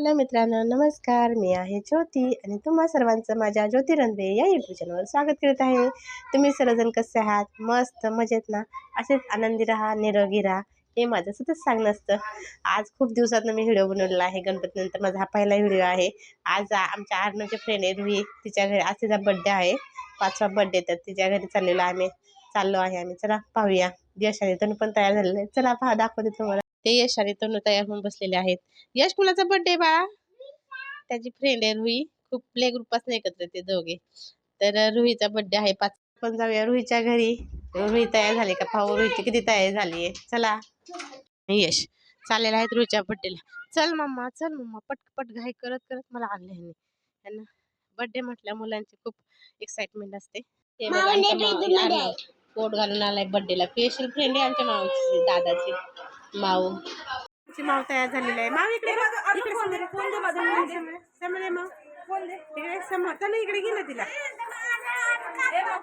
Hello मित्रांनो नमस्कार. मी आहे ज्योती आणि तुम्हा सर्वांचं माझ्या ज्योती रणवे या यूट्यूब चॅनलवर स्वागत करत आहे. तुम्ही सर्वजण कसे आहात? मस्त मजेत ना? असेच आनंदी राहा निरोगी राहा. हे माझं सतत सांगणं असतं. आज खूप दिवसातनं मी व्हिडिओ बनवलेला आहे. गणपतीनंतर माझा हा पहिला व्हिडिओ आहे. आज आमच्या आर्नवची फ्रेंड आहे रुही तिच्या घरी आज तिचा बड्डे आहे. पाचवा बड्डे तर तिच्या घरी चाललेलो आम्ही. चाललो आहे आम्ही. चला पाहूया. यशाने तुम्ही पण तयार झालेलं आहे. चला पहा दाखवते तुम्हाला. ते यश आणि तनु तयार होऊन बसलेले आहेत. यश कुणाचा बर्थडे बाळा? त्याची फ्रेंड आहे रुही खूप प्ले ग्रुपासून एकत्र ते दोघे. तर रुहीचा बर्थडे आहे. पाच पण जाऊया रुहीच्या घरी. रुही तयार झाली का पाहू. रुहीची किती तयारी झाली आहे. चला. यश. चाललेला आहेत रुहीच्या बर्थडेला चल मम्मा चल मम्मा पट पट घाई करत करत मला आणले ह्यांनी. त्यांना बर्थडे म्हटल्या मुलांची खूप एक्साइटमेंट असते. कोट घालून आलाय बर्थडेला स्पेशल फ्रेंड आहे आमच्या माऊची दादाची. माऊ आमची माऊ तयार झालेली आहे माऊ इकडे बघ, इकडे माऊ इकडे समोर चल इकडे गेलं तिला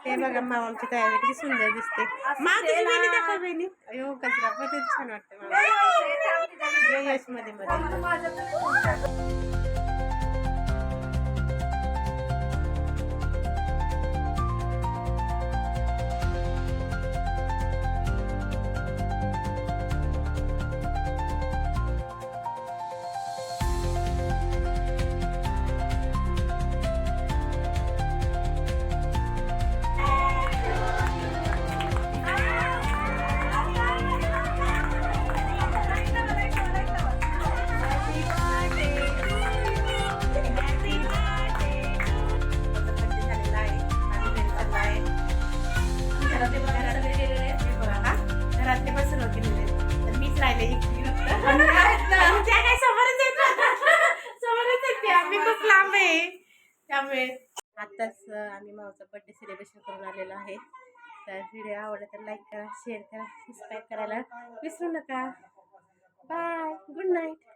हे बघा माऊ आमची तयारी किती सुंदर दिसते माऊ तुझी बहिणी दाखव बहिणी अयो कचरा पण छान वाटतं यशमध्ये मध्ये तर मीच राहिले त्या काय समोरच येत समोरच येते आम्ही खूप लांब आहे. त्यामुळे आत्ताच आम्ही मावचा बर्थडे सेलिब्रेशन करून आलेलो आहे. तर व्हिडिओ आवडला तर लाईक करा शेअर करा सबस्क्राईब करायला विसरू नका. Bye good night